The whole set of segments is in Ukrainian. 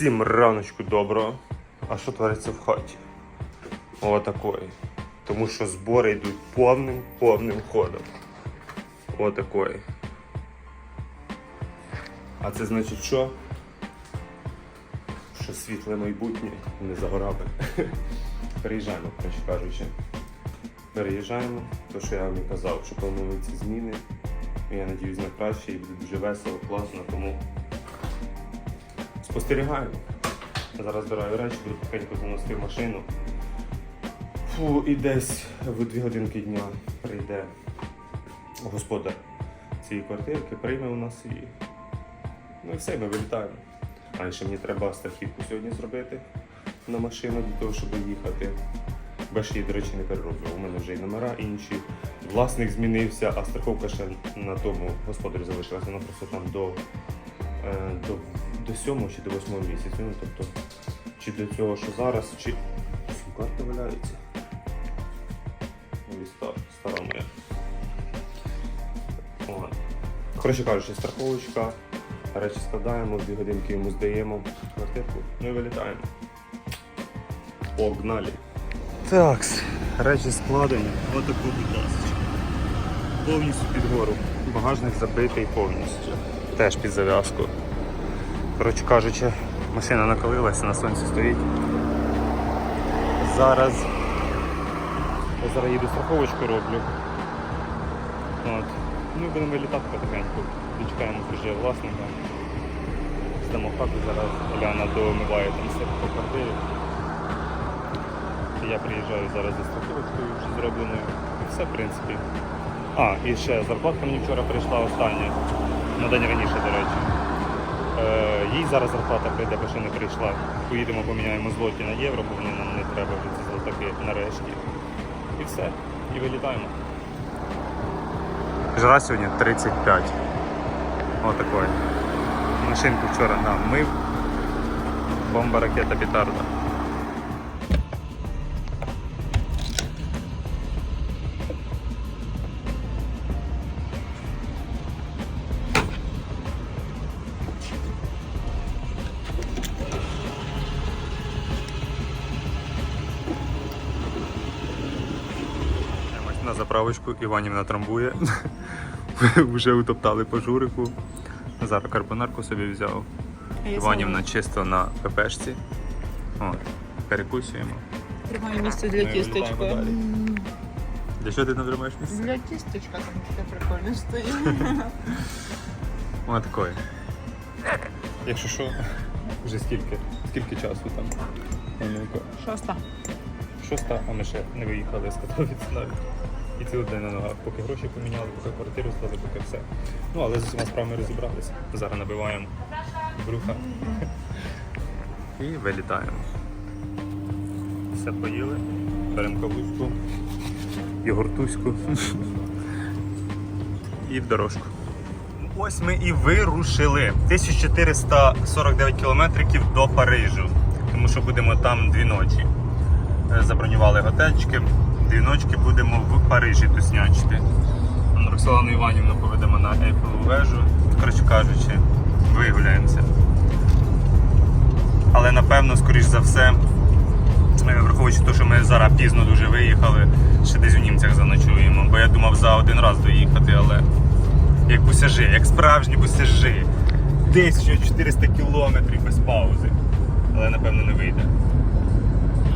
Всім раночку доброго. А що твориться в хаті? Отакої. Тому що збори йдуть повним повним ходом. Отакої. А це значить що? Що світле майбутнє не за горами. Переїжджаємо, коротше кажучи. Переїжджаємо, то що я вам і казав, що плануються зміни. Я надіюсь на краще і буде дуже весело, класно, тому спостерігаємо. Зараз збираю речі, буду потихеньку заносити в машину. Фу, і десь в дві годинки дня прийде господар цієї квартирки, прийме у нас і. Ну і все, ми вилітаємо. А ще мені треба страхівку сьогодні зробити на машину для того, щоб їхати. Без її, до речі, не перероблю. У мене вже і номера інші. Власник змінився, а страховка ще на тому господарю залишилася. Вона просто там до, е, до, до 7 чи до 8 місяця. Ну, тобто, чи до цього, що зараз, чи. Карта валяється. Ой, стар, стара моя. Коротше кажучи, страховочка. Речі складаємо, дві годинки йому здаємо квартирку, ну і вилітаємо. Погнали. Так, речі складені. Отаку, будь ласка. Повністю під гору. Багажник забитий повністю. Теж під зав'язку. Коротше кажучи, машина накалилася, на сонці стоїть. Зараз. Я зараз їду страховочку роблю. От. Ну і будемо вилітати потихеньку. Дочекаємо вже власника. Здамо хату зараз. Оляна домиває там все по квартирі. Я приїжджаю зараз за страховочкою вже зробленою. І все, в принципі. А, і ще зарплатка мені вчора прийшла остання. На день раніше, до речі. Е, їй зараз зарплата прийде, бо ще не прийшла. Поїдемо, поміняємо злоті на євро, бо вони нам не треба вже ці золотаки нарешті. І все. І вилітаємо. Жара сьогодні 35. Отакої. Машинку вчора нам мив. Бомба ракета петарда. Заправочку Іванівна трамбує. Вже утоптали по журику. Зараз карбонарку собі взяв. Іванівна чисто на ППшці. От, перекусуємо. Тримаю місце для Ну, тістечка. вилітаємо далі. Для чого ти не тримаєш місце? Для тістечка там таке прикольне стоїть. Ось такої. Якщо що, вже скільки? Скільки часу там? Шоста. Шоста, а ми ще не виїхали з Катовіць навіть. І цілий день на ногах, поки гроші поміняли, поки квартиру здали, поки все. Ну, але з усіма справами розібралися. Зараз набиваємо бруха і вилітаємо. Все поїли, беремо кавуську, йогуртуську і в дорожку. Ось ми і вирушили. 1449 кілометрів до Парижу, тому що будемо там дві ночі. Е, Забронювали готельчики. Дві ночки будемо в Парижі туснячити. Роксолану Іванівну поведемо на Ейфелеву вежу. Коротше кажучи, вигуляємося. Але напевно, скоріш за все, е, враховуючи те, що ми зараз пізно дуже виїхали, ще десь у німцях заночуємо. Бо я думав за один раз доїхати, але як бусяжи, як справжні бусяжи. Десь ще 400 кілометрів без паузи. Але напевно не вийде.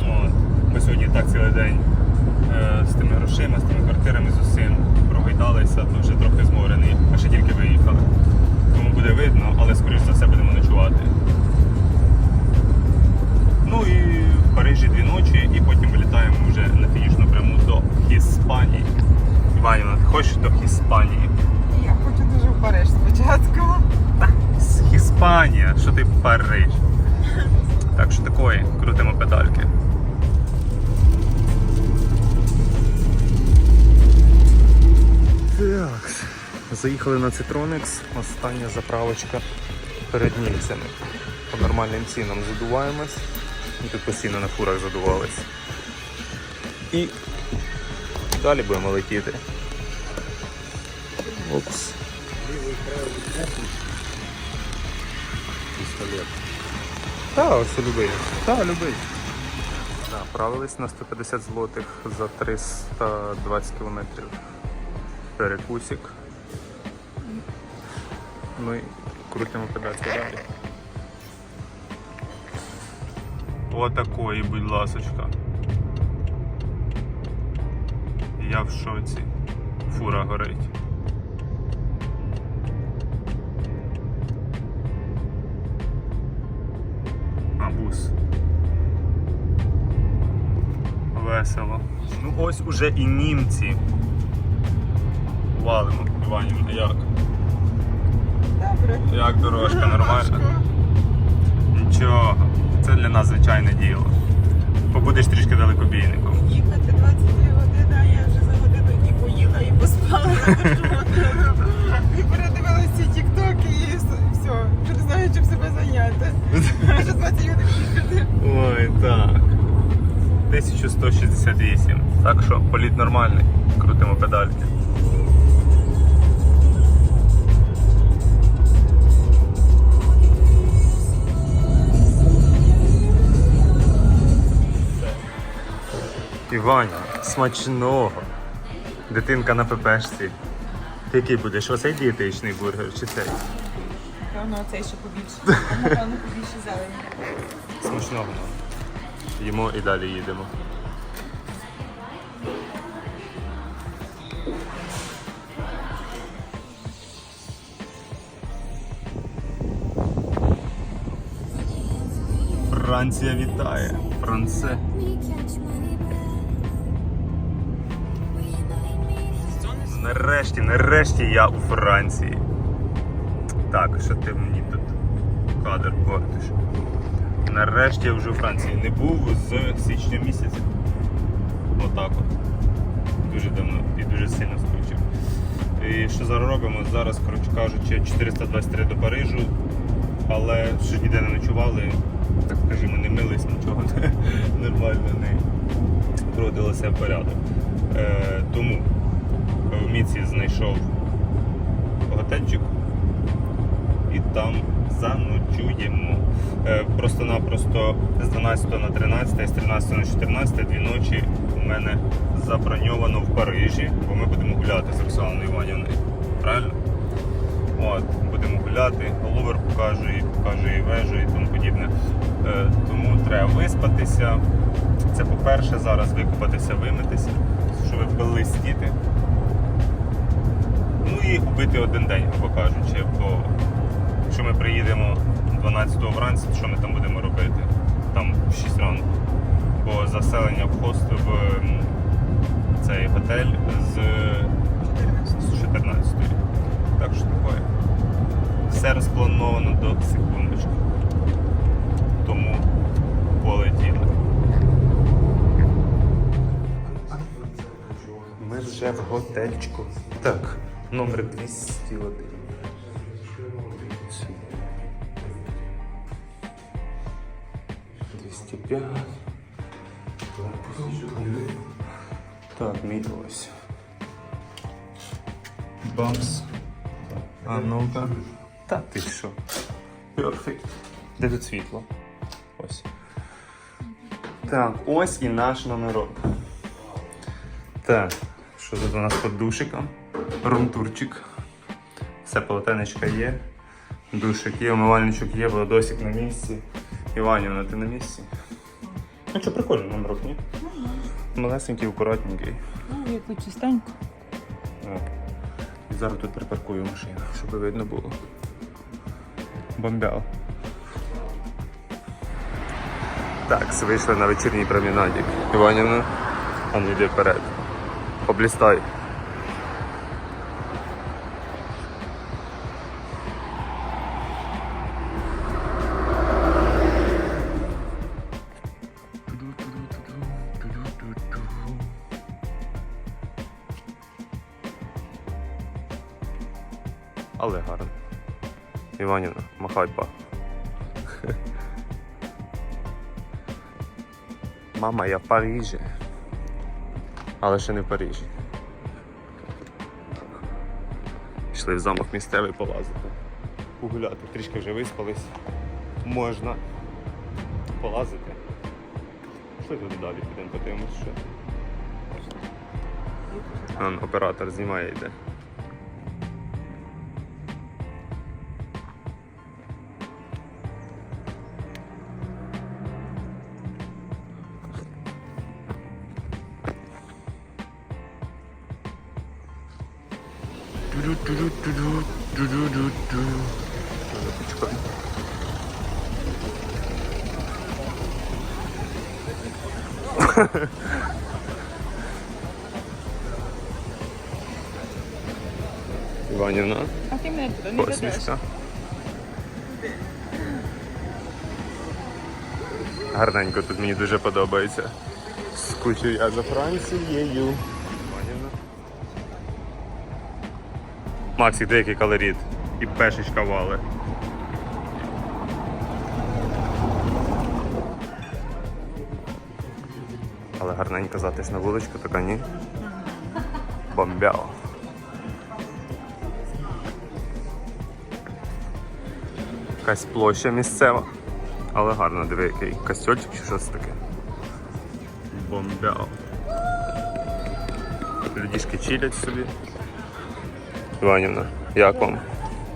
От. Ми сьогодні так цілий день з тими грошима, з тими квартирами, з усім прогойдалися, то вже трохи зморений, а ще тільки виїхали. Тому буде видно, але скоріш за все будемо ночувати. Ну і в Парижі дві ночі, і потім вилітаємо вже на фінішну пряму до Іспанії. Іванівна, ти хочеш до Іспанії? Я хочу дуже в Париж спочатку. З Іспанія, що ти Париж. Так що такої, крутимо педальки. Заїхали на Citronex, остання заправочка перед німцями. По нормальним цінам задуваємось. Тут постійно на фурах задувались. І далі будемо летіти. Опс. Пістолет. Та, ось любий. Та, любий. Направились на 150 злотих за 320 кілометрів. Перекусик. Ну і крутимо педальку далі. Отакої, будь ласочка. Я в шоці. Фура горить. А, бус. Весело. Ну ось уже і німці. Валимо, Іванівна, як? Добре. Як дорожка, нормально? Нічого, це для нас звичайне діло. Побудеш трішки далекобійником. Їхати 22 години, а я вже за годину і поїла, і поспала. І передивилася ці тіктоки і все. Вже не знаю, чим себе зайняти. Вже 20 годин їхати. Ой, так. 1168. Так що політ нормальний. Крутимо педальки. Іваня, смачного. Дитинка на ППшці. Ти який будеш? Оцей дієтичний бургер чи цей? Певно, цей ще побільше. Напевно побільше зелені. Смачного. Їмо і далі їдемо. Франція вітає. Франце. Нарешті, нарешті я у Франції. Так, що ти мені тут кадр портиш? Нарешті я вже у Франції не був з січня місяця. Отак от. Дуже давно і дуже сильно скучив. І що зараз робимо? Зараз, коротше кажучи, 423 до Парижу, але ще ніде не ночували, так скажімо, не мились, нічого нормально не проводилося в порядок. Е, тому Міці знайшов готельчик і там заночуємо. Е, Просто-напросто з 12 на 13, з 13 на 14 дві ночі у мене заброньовано в Парижі, бо ми будемо гуляти з Оксаною Іванівною. Правильно? От, будемо гуляти, Лувр покажу, і покажу і вежу і тому подібне. Е, тому треба виспатися. Це по-перше, зараз викупатися, вимитися, щоб ви блистіти. І убити один день, грубо кажучи, бо якщо ми приїдемо 12-го вранці, то що ми там будемо робити? Там в 6 ранку. Бо заселення в хост в цей готель з, з 14 Так що таке. Все розплановано до секундочки. Тому полетіли. Ми вже в готельчику. Так, номер 201. Ці. 205. Так, мій ось. Бамс. А ну-ка. Та ти що? Перфект. Де тут світло? Ось. Так, ось і наш номерок. Так, що тут у нас під душиком? Румтурчик. Все полотенечко є. Душик є, умивальничок є, водосик на місці. Іванівна, ти на місці? Ну що, прикольно номерок, ні? Малесенький, акуратненький. Ну, яку чистенько. І зараз тут припаркую машину, щоб видно було. Бомбял. Так, вийшли на вечірній промінадік. Іванівна, а ну йди вперед. Облістай. Але гарно. Іванівна, махай па. Мама, я в Парижі. Але ще не в Парижі. Пішли в замок місцевий полазити. Погуляти. Трішки вже виспались. Можна. полазити. Що туди далі підемо, подивимось, що. Оператор знімає йде. Іванівна, А ти мене туди не ведеш. посмішка. Гарненько тут мені дуже подобається. Скучу я за Францією. Максик, деякий калоріт. І пешечка вали. Але гарненька затишна вуличка, така ні. Бомбяо. Якась площа місцева. Але гарно, диви, який костюльчик чи щось таке. Бомбяо. Людішки чилять собі. Іванівна, як вам?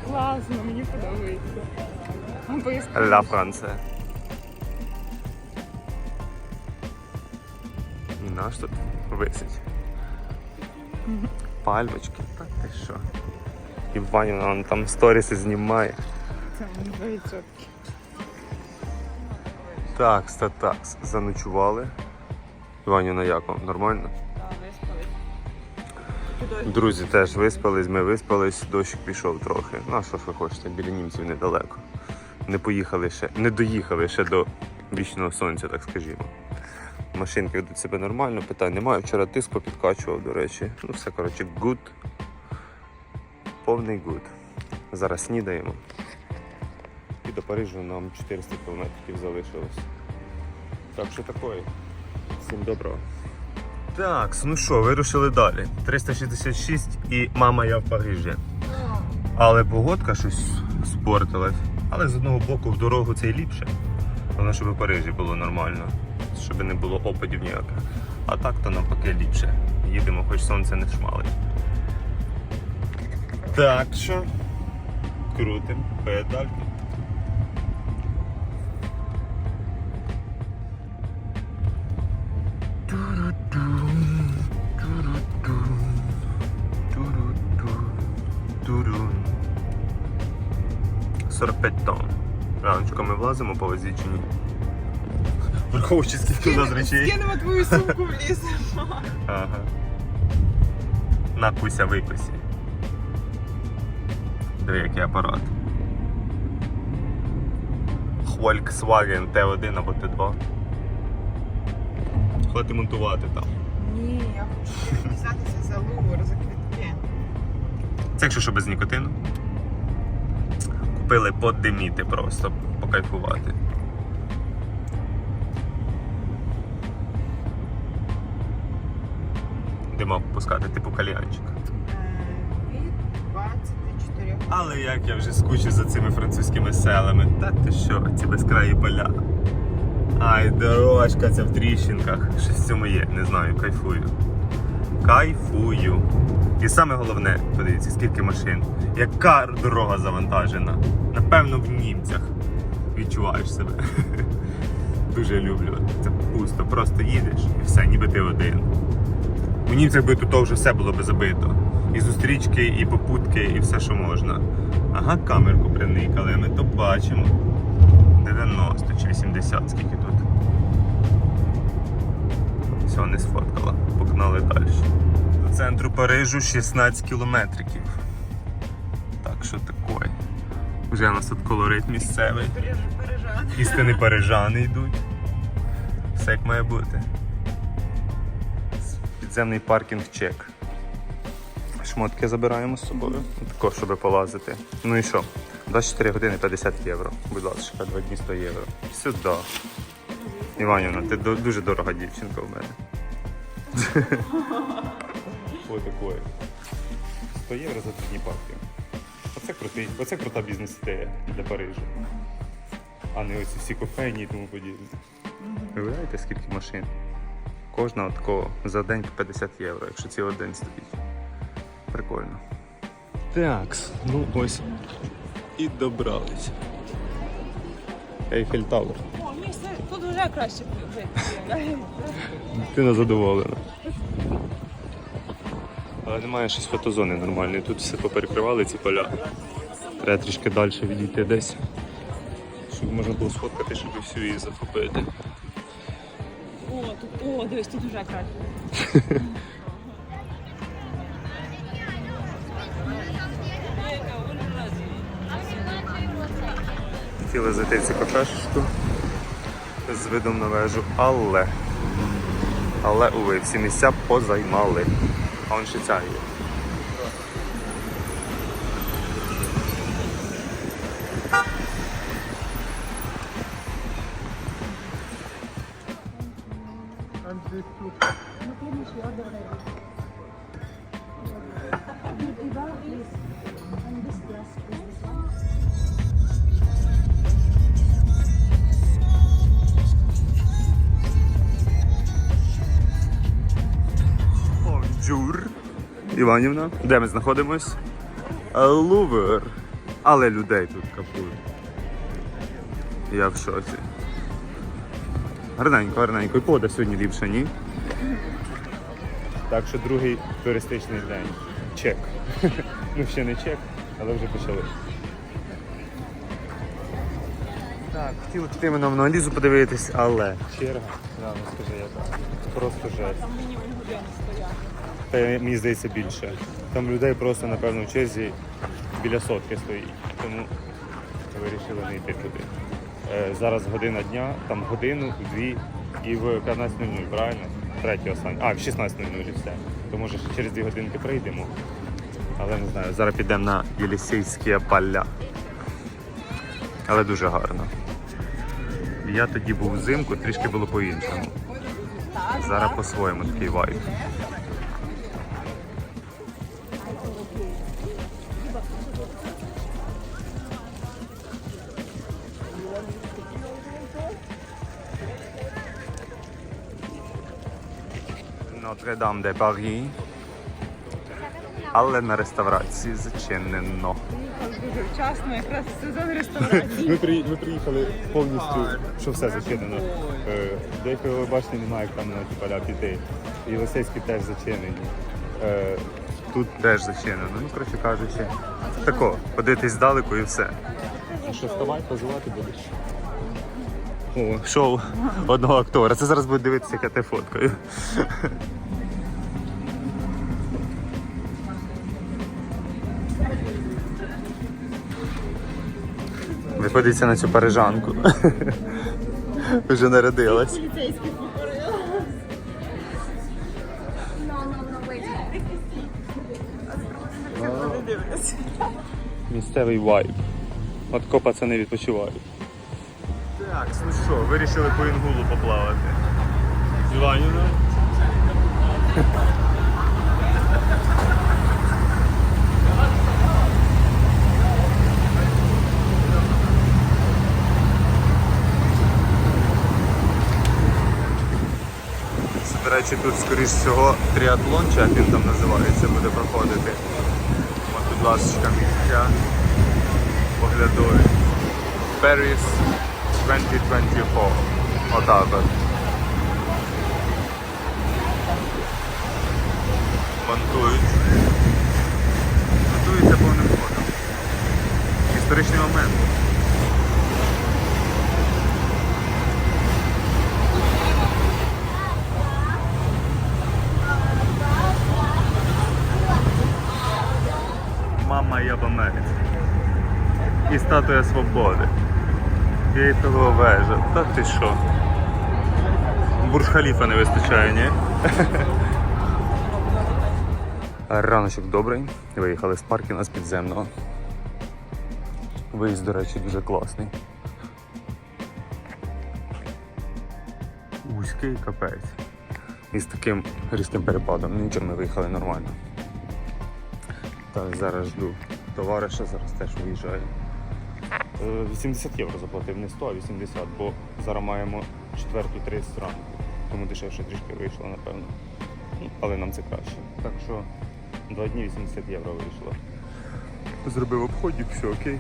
Класно, мені подобається. Ля Франція. Наш тут висить. Пальмочки, та ти що? Іванівна вон там сторіси знімає. Це 2%. Такс та такс. Заночували. Іванівна, як вам? Нормально? Друзі теж виспались, ми виспались, дощик пішов трохи. Ну а що ж ви хочете, біля німців недалеко. Не поїхали ще, не доїхали ще до вічного сонця, так скажімо. Машинки ведуть себе нормально, питань немає. Вчора тиск попідкачував, до речі. Ну все, коротше, гуд. Повний гуд. Зараз снідаємо. І до Парижу нам 400 кілометрів залишилось. Так що такое. Всім доброго. Так, ну що, вирушили далі. 366 і мама я в Парижі. Але погодка щось спортилась. Але з одного боку в дорогу це й ліпше. Головне, щоб у Парижі було нормально, щоб не було опадів ніяких. А так то навпаки ліпше. Їдемо, хоч сонце не шмалить. Так що крутим педальки. 45 тонн. Раночко ми влазимо по вазі чи ні? Враховуючи скільки у нас речей. Скинемо твою сумку в ліс. Ага. Накуся викусі. Диви, який апарат. Volkswagen T1 або T2. Хвати монтувати там. Ні, я хочу взятися за лувр, за квітки. Це якщо що без нікотину. Купили поддиміти просто, покайфувати. Димок пускати, типу кальянчик. Е, Від 24 Але як я вже скучу за цими французькими селами. Та ти що, ці безкраї поля. Ай, дорожка ця в тріщинках. Щось в цьому є, не знаю, кайфую. Кайфую. І саме головне, подивіться, скільки машин. Яка дорога завантажена. Напевно, в німцях відчуваєш себе. Дуже люблю. Це пусто. Просто їдеш і все, ніби ти один. У німцях би тут вже все було би забито. І зустрічки, і попутки, і все, що можна. Ага, камерку приникали, ми то бачимо. 90 чи 80, скільки тут. Все, не сфоткала. Погнали далі. До центру Парижу 16 кілометриків. Так що таке. Вже у нас тут колорит місцевий. Істини парижани йдуть. Все як має бути. Підземний паркінг чек. Шмотки забираємо з собою. Також, щоб полазити. Ну і що? 24 години 50 євро. Будь ласка, два дні 100 євро. Сюди. Іванівна, ти дуже дорога дівчинка в мене. Ой, такое. 100 євро за три дні паркінг. Оце крутий, оце крута бізнес-ідея для Парижу. а не оці всі кофейні і тому подібне. Уявляєте, скільки машин? Кожна от такого за день 50 євро, якщо цілий день стоїть. Прикольно. Так, ну ось і добрались. Ейфель Тауер. О, ні, тут вже краще жити. Ти не задоволена. Але немає щось фотозони нормальної. Тут все поперекривали ці поля. Треба трішки далі відійти десь, щоб можна було сфоткати, щоб всю її захопити. О, тут, о, дивись, тут вже краще. Хотіли зайти в цю кафешечку з видом на вежу, але. Але уви, всі місця позаймали. А он ще ця є. Іванівна, де ми знаходимось? Лувер. Але людей тут капує. Я в шоці. Гарненько, гарненько. І пода сьогодні ліпше, ні? Так що другий туристичний день. Чек. ну ще не чек, але вже почали. Так, хотіли піти ми на аналізу подивитись, але черга. Да, ну скажи, яка. Просто жесть. Та мені здається більше. Там людей просто, напевно, в черзі біля сотки стоїть. Тому вирішили не йти туди. Е, зараз година дня, там годину, дві і в 15.00, правильно? Третій останній. А, в 16.00 і все. То може ще через дві годинки прийдемо. Але не знаю, зараз підемо на Єлісейські поля. Але дуже гарно. Я тоді був взимку, трішки було по-іншому. Зараз по-своєму такий вайб. Notre-Dame de Paris. Але на реставрації зачинено. Дуже вчасно, якраз сезон реставрації. Ми, при, ми приїхали повністю, що все зачинено. Е, Деякого ви бачите, немає як там на ті поля піти. Єлисейські теж зачинені. Е, Тут теж зачинено. Ну, коротше кажучи, тако, подивитись здалеку і все. Ну що, вставай, позивати будеш? О, шоу одного актора. Це зараз буде дивитися, як я те фоткаю. Виходиться на цю парижанку. Вже народилась. Місцевий вайб. От ко пацани відпочивають. Так, ну що, вирішили по інгулу поплавати. Іванівна. Речі, тут, скоріш всього, тріатлон, чи як він там називається, буде проходити. От, будь ласка, місця поглядові. Paris 2024. Отак от. Монтують. Монтується повним ходом. Історичний момент. Статуя свободи. І вежа. Та ти що? Бурж-Халіфа не вистачає, ні? Раночок добрий. Виїхали з паркінгу з підземного. Виїзд, до речі, дуже класний. Вузький капець. І з таким різким перепадом. Ну, Нічого ми виїхали нормально. Так, зараз жду товариша, зараз теж виїжджає. Е, 80 євро заплатив, не 100, а 80, бо зараз маємо четверту 30 ранку. Тому дешевше трішки вийшло, напевно. Ну, але нам це краще. Так що два дні 80 євро вийшло. Зробив обходик, все окей.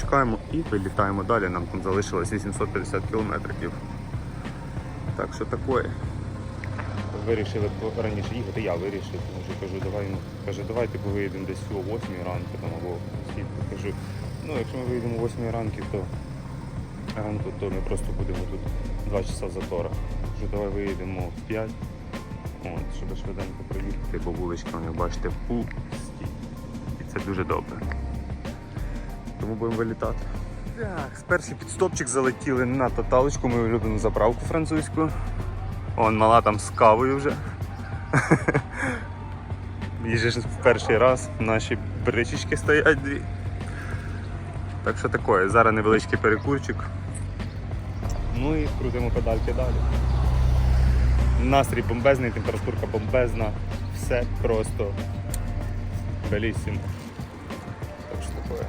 Чекаємо і вилітаємо далі. Нам там залишилось 850 кілометрів. Так що таке. Вирішили раніше їхати, я вирішив, тому що кажу, давай, ну, каже, давай типу виїдемо десь о 8 ранку там, або скільки. Кажу, ну якщо ми виїдемо о 8 ранку, то ранку, то ми просто будемо тут 2 часа затора. Кажу, давай виїдемо в 5, от, щоб швиденько приїхати, бо вуличка, як бачите, пусті. І це дуже добре. Тому будемо вилітати. Так, перший підстопчик залетіли на тоталочку, мою улюблену заправку французьку. Он мала там з кавою вже. Їжеш в перший раз, наші бричечки стоять дві. Так що таке, зараз невеличкий перекурчик. Ну і крутимо педальки далі. Настрій бомбезний, температурка бомбезна, все просто белісімо. Так що таке.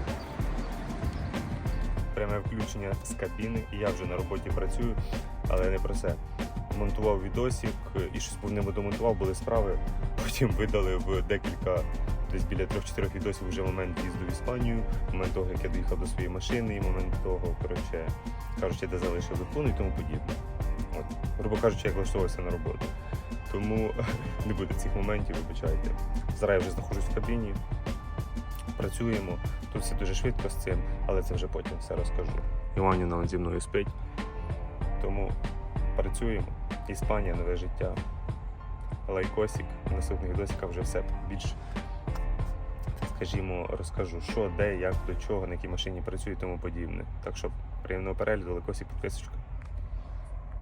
Пряме включення з кабіни, і я вже на роботі працюю, але не про це. Монтував відосик і щось не домонтував, були справи. Потім видали в декілька, десь біля трьох-чотирьох відосів вже момент їзду в Іспанію, момент того, як я доїхав до своєї машини, і момент того, коротше, кажучи, де залишив телефон і тому подібне. От, грубо кажучи, як влаштовувався на роботу. Тому не буде цих моментів, вибачайте. Зараз я вже знаходжусь в кабіні, працюємо. Тут все дуже швидко з цим, але це вже потім все розкажу. Іваніна он зі мною спить. Тому працюємо. Іспанія, нове життя. Лайкосик. Наступних відосиках вже все більш, скажімо, розкажу, що, де, як, до чого, на якій машині працюю і тому подібне. Так що приємного перегляду, лайкосик, підписочка.